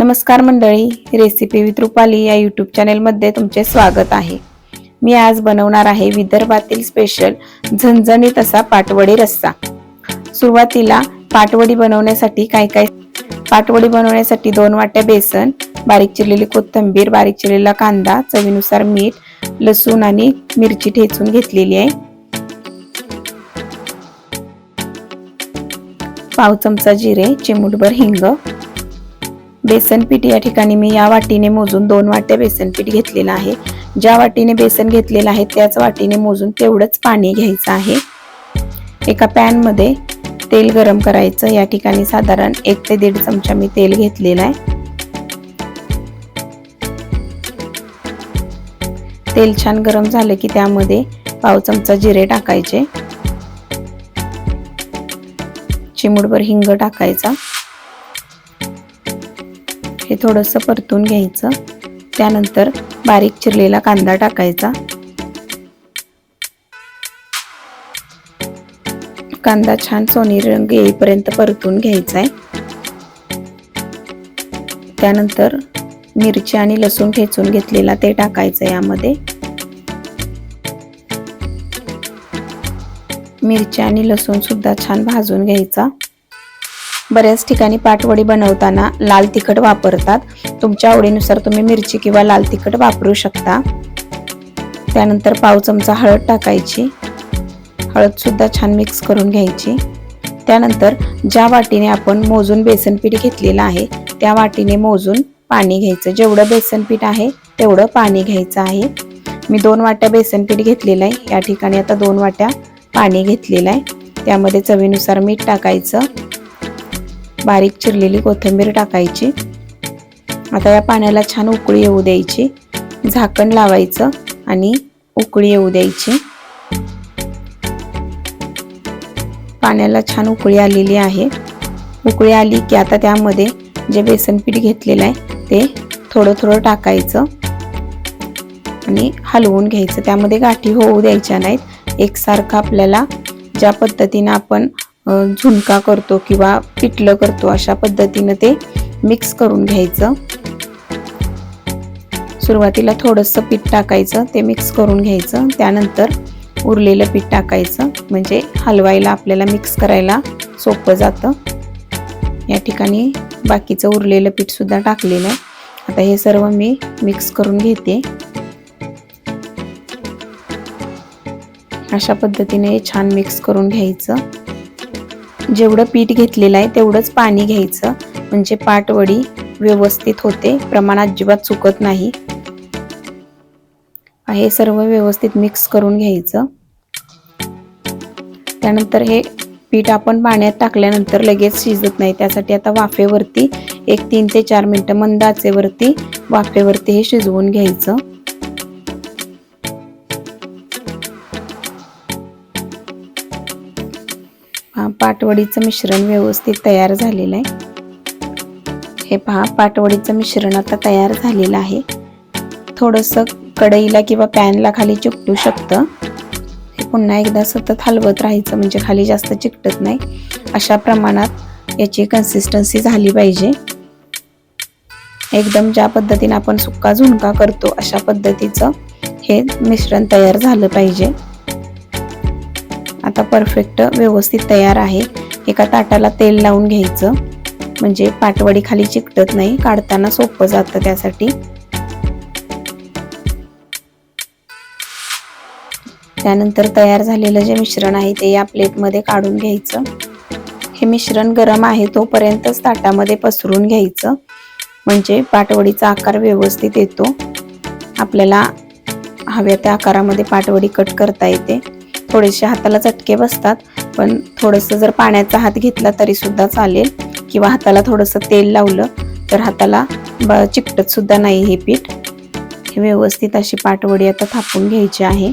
नमस्कार मंडळी recipe with Rupali या यूट्यूब चॅनेलमध्ये तुमचे स्वागत आहे. मी आज बनवणार आहे विदर्भातील स्पेशल झणझणीत असा पाटवडी रस्सा. सुरुवातीला पाटवडी बनवण्यासाठी काय काय पाटवडी बनवण्यासाठी दोन वाट्या बेसन बारीक चिरलेली कोथिंबीर बारीक चिरलेला कांदा चवीनुसार मीठ लसूण आणि मिरची ठेचून घेतलेली आहे. पाव चमचा जिरे चिमूटभर हिंग बेसन पीठ या ठिकाणी मी या वाटीने मोजून दोन वाट्या बेसन पीठ घेतलेलं आहे. ज्या वाटीने बेसन घेतलेलं आहे त्याच वाटीने मोजून तेवढंच पाणी घ्यायचं आहे. एका पॅनमध्ये तेल गरम करायचं. या ठिकाणी साधारण एक ते दीड चमचा मी तेल घेतलेलं आहे. तेल छान गरम झालं की त्यामध्ये पाव चमचा जिरे टाकायचे. चिमूटभर हिंग टाकायचा. हे थोडंसं परतून घ्यायचं. त्यानंतर बारीक चिरलेला कांदा टाकायचा. कांदा छान सोनेरी रंग येईपर्यंत परतून घ्यायचा आहे त्यानंतर मिरची आणि लसूण ठेचून घेतलेला ते टाकायचं यामध्ये. मिरची आणि लसूण सुद्धा छान भाजून घ्यायचा. बऱ्याच ठिकाणी पाटवडी बनवताना लाल तिखट वापरतात. तुमच्या आवडीनुसार तुम्ही मिरची किंवा लाल तिखट वापरू शकता. त्यानंतर पाव चमचा हळद टाकायची. हळदसुद्धा छान मिक्स करून घ्यायची. त्यानंतर ज्या वाटीने आपण मोजून बेसन पीठ घेतलेलं आहे त्या वाटीने मोजून पाणी घ्यायचं. जेवढं बेसन पीठ आहे तेवढं पाणी घ्यायचं आहे. मी दोन वाट्या बेसन पीठ घेतलेलं आहे. या ठिकाणी आता दोन वाट्या पाणी घेतलेलं आहे. त्यामध्ये चवीनुसार मीठ टाकायचं. बारीक चिरलेली कोथिंबीर टाकायची. आता या पाण्याला छान उकळी येऊ द्यायची. झाकण लावायचं आणि उकळी येऊ द्यायची. पाण्याला छान उकळी आलेली आहे. उकळी आली की आता त्यामध्ये जे बेसन पीठ घेतलेलं आहे ते थोडं थोडं टाकायचं. आणि हलवून घ्यायचं. त्यामध्ये गाठी होऊ द्यायच्या नाहीत. एकसारखं आपल्याला ज्या पद्धतीनं आपण झुणका करतो किंवा पिठलं करतो अशा पद्धतीनं ते मिक्स करून घ्यायचं. सुरुवातीला थोडंसं पीठ टाकायचं ते मिक्स करून घ्यायचं. त्यानंतर उरलेलं पीठ टाकायचं म्हणजे हलवायला आपल्याला मिक्स करायला सोपं जातं. या ठिकाणी बाकीचं उरलेलं पीठसुद्धा टाकलेलं आहे. आता हे सर्व मी मिक्स करून घेते. अशा पद्धतीने छान मिक्स करून घ्यायचं. जेवढं पीठ घेतलेलं आहे तेवढंच पाणी घ्यायचं. म्हणजे पाटवडी व्यवस्थित होते. प्रमाण अजिबात चुकत नाही. हे सर्व व्यवस्थित मिक्स करून घ्यायचं. त्यानंतर हे पीठ आपण पाण्यात टाकल्यानंतर लगेच शिजत नाही. त्यासाठी आता वाफेवरती एक तीन ते चार मिनटं मंद आचेवरती वाफेवरती हे शिजवून घ्यायचं. पाटवडीचं मिश्रण व्यवस्थित तयार झालेलं आहे. हे पहा पाटवडीचं मिश्रण आता तयार झालेलं आहे. थोडंसं कढईला किंवा पॅनला खाली चिकटू शकतं. हे पुन्हा एकदा सतत हलवत राहायचं म्हणजे खाली जास्त चिकटत नाही. अशा प्रमाणात याची कन्सिस्टन्सी झाली पाहिजे. एकदम ज्या पद्धतीने आपण सुक्का झुणका करतो अशा पद्धतीचं हे मिश्रण तयार झालं पाहिजे. आता परफेक्ट व्यवस्थित तयार आहे. एका ताटाला तेल लावून घ्यायचं. म्हणजे पाटवडी खाली चिकटत नाही काढताना सोपं जातं त्यासाठी. त्यानंतर तयार झालेलं जे मिश्रण आहे ते या प्लेटमध्ये काढून घ्यायचं. हे मिश्रण गरम आहे तोपर्यंतच ताटामध्ये पसरून घ्यायचं. म्हणजे पाटवडीचा आकार व्यवस्थित येतो. आपल्याला हव्या त्या आकारामध्ये पाटवडी कट करता येते. थोडेसे हाताला चटके बसतात पण थोडंसं जर पाण्याचा हात घेतला तरी सुद्धा चालेल. किंवा हाताला थोडंसं तेल लावलं तर हाताला ब चिकटत सुद्धा नाही हे पीठ. हे व्यवस्थित अशी पाटवडी आता थापून घ्यायची आहे.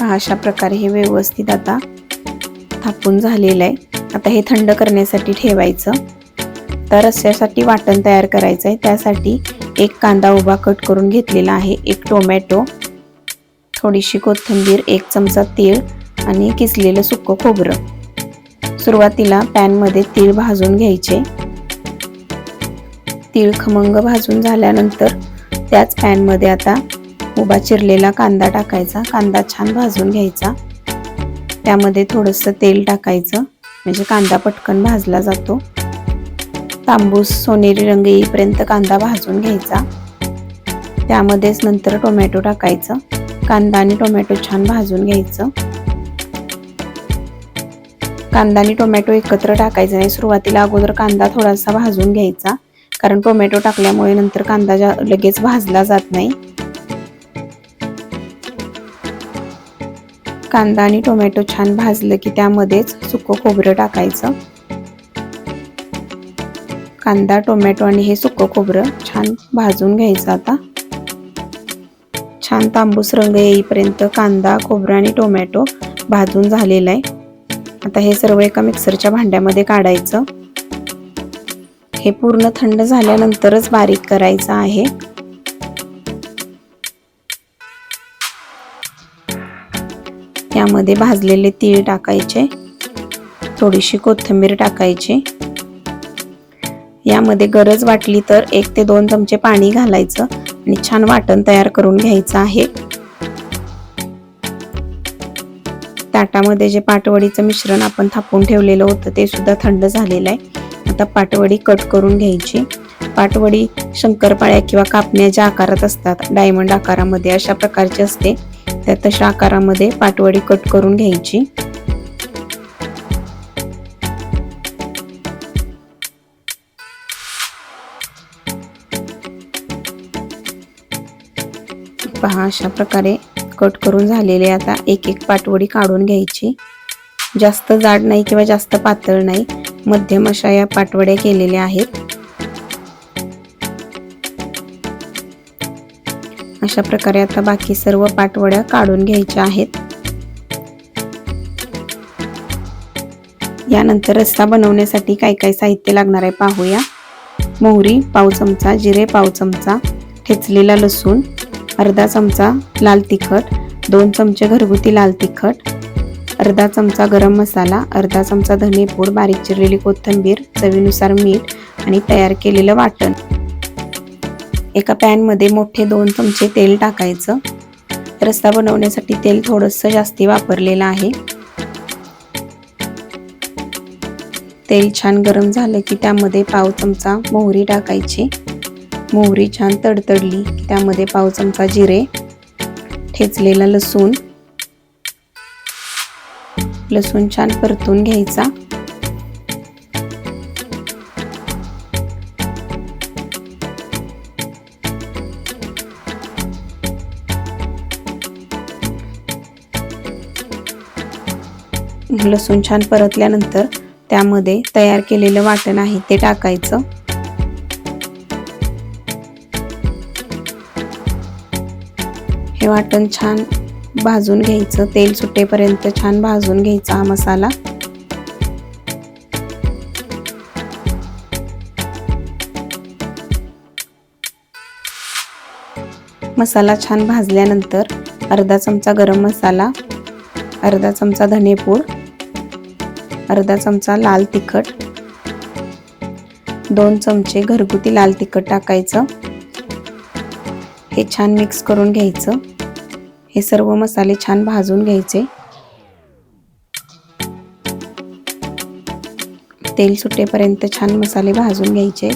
तर अशा प्रकारे हे व्यवस्थित आता थापून झालेलं आहे. आता हे थंड करण्यासाठी ठेवायचं. तर रस्स्यासाठी वाटण तयार करायचं आहे. त्यासाठी एक कांदा उभा कट करून घेतलेला आहे. एक टोमॅटो थोडीशी कोथिंबीर एक चमचा तीळ आणि किसलेलं सुकं खोबरं. सुरुवातीला पॅनमध्ये तीळ भाजून घ्यायचे. तीळ खमंग भाजून झाल्यानंतर त्याच पॅनमध्ये आता उभा चिरलेला कांदा टाकायचा. कांदा छान भाजून घ्यायचा. त्यामध्ये थोडंसं तेल टाकायचं. म्हणजे कांदा पटकन भाजला जातो. तांबूस सोनेरी रंग येईपर्यंत कांदा भाजून घ्यायचा. त्यामध्येच नंतर टोमॅटो टाकायचं. कांदा आणि टोमॅटो छान भाजून घ्यायचं. कांदा आणि टोमॅटो एकत्र टाकायचं नाही. सुरुवातीला अगोदर कांदा थोडासा भाजून घ्यायचा. कारण टोमॅटो टाकल्यामुळे नंतर कांदा लगेच भाजला जात नाही. कांदा आणि टोमॅटो छान भाजलं की त्यामध्येच सुकं खोबरं टाकायचं. कांदा टोमॅटो आणि हे सुकं खोबरं छान भाजून घ्यायचं आता. छान तांबूस रंग येईपर्यंत कांदा खोबरं आणि टोमॅटो भाजून झालेला आहे. आता हे सर्व एका मिक्सरच्या भांड्यामध्ये काढायचं. हे पूर्ण थंड झाल्यानंतरच बारीक करायचं आहे. यामध्ये भाजलेले तीळ टाकायचे. थोडीशी कोथिंबीर टाकायची. यामध्ये गरज वाटली तर एक ते दोन चमचे पाणी घालायचं आणि छान वाटण तयार करून घ्यायचं आहे. ताटामध्ये जे पाटवडीचं मिश्रण आपण थापून ठेवलेलं होतं ते सुद्धा थंड झालेलं आहे. आता पाटवडी कट करून घ्यायची. पाटवडी शंकरपाळ्या किंवा कापण्या ज्या आकारात असतात डायमंड आकारामध्ये अशा प्रकारची असते. त्या तशा आकारामध्ये पाटवडी कट करून घ्यायची. पहा अशा प्रकारे कट करून झालेले आता एक एक पाटवडी काढून घ्यायची. जास्त जाड नाही किंवा जास्त पातळ नाही मध्यम अशा या पाटवड्या केलेल्या आहेत. अशा प्रकारे आता बाकी सर्व पाटवड्या काढून घ्यायच्या आहेत. यानंतर रस्सा बनवण्यासाठी काय काय साहित्य लागणार आहे पाहूया. मोहरी पाव चमचा जिरे पाव चमचा ठेचलेला लसूण अर्धा चमचा लाल तिखट दोन चमचे घरगुती लाल तिखट अर्धा चमचा गरम मसाला अर्धा चमचा धनेपूड बारीक चिरलेली कोथिंबीर चवीनुसार मीठ आणि तयार केलेलं वाटण. एका पॅनमध्ये मोठे दोन चमचे तेल टाकायचं. रस्सा बनवण्यासाठी तेल थोडंसं जास्ती वापरलेलं आहे. तेल छान गरम झालं की त्यामध्ये पाव चमचा मोहरी टाकायची. मोहरी छान तडतडली की त्यामध्ये पाव चमचा जिरे ठेचलेला लसूण. लसूण छान परतून घ्यायचा. लसूण छान परतल्यानंतर त्यामध्ये तयार केलेलं वाटण आहे ते टाकायचं. हे वाटण छान भाजून घ्यायचं तेल सुटेपर्यंत छान भाजून घ्यायचा हा मसाला. मसाला छान भाजल्यानंतर अर्धा चमचा गरम मसाला अर्धा चमचा धनेपूड अर्धा चमचा लाल तिखट दोन चमचे घरगुती लाल तिखट टाकायचं. हे छान मिक्स करून घ्यायचं. हे सर्व मसाले छान भाजून घ्यायचे. तेल सुटेपर्यंत छान मसाले भाजून घ्यायचे.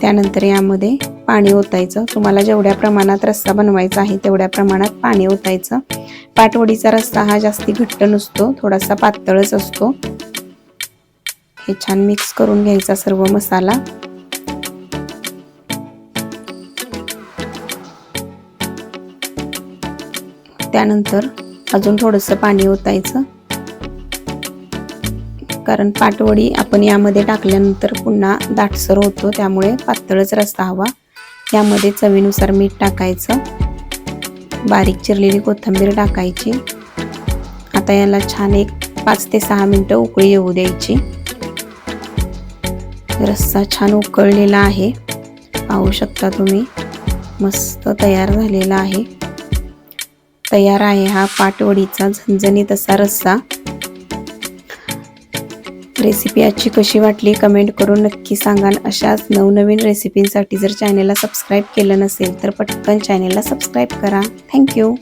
त्यानंतर यामध्ये पाणी ओतायचं. तुम्हाला जेवढ्या प्रमाणात रस्सा बनवायचा आहे तेवढ्या प्रमाणात पाणी ओतायचं. पाटवडीचा रस्सा हा जास्ती घट्ट नसतो थोडासा पातळच असतो. हे छान मिक्स करून घ्यायचा सर्व मसाला. त्यानंतर अजून थोडंसं पाणी ओतायचं. कारण पाटवडी आपण यामध्ये टाकल्यानंतर पुन्हा दाटसर होतो त्यामुळे पातळच रस्ता हवा. यामध्ये चवीनुसार मीठ टाकायचं. बारीक चिरलेली कोथिंबीर टाकायची. आता याला छान एक पाच ते सहा मिनटं उकळी येऊ द्यायची. रस्सा छान उकळलेला आहे. पाहू शकता तुम्ही मस्त तयार झालेला आहे. तयार आहे हा पाटवडीचा झणझणीत असा रस्सा. रेसिपी आजची कशी वाटली कमेंट करून नक्की सांगाल अशाच नवनवीन रेसिपींसाठी जर चॅनेलला सबस्क्राईब केलं नसेल तर पटकन चॅनेलला सबस्क्राईब करा. थँक्यू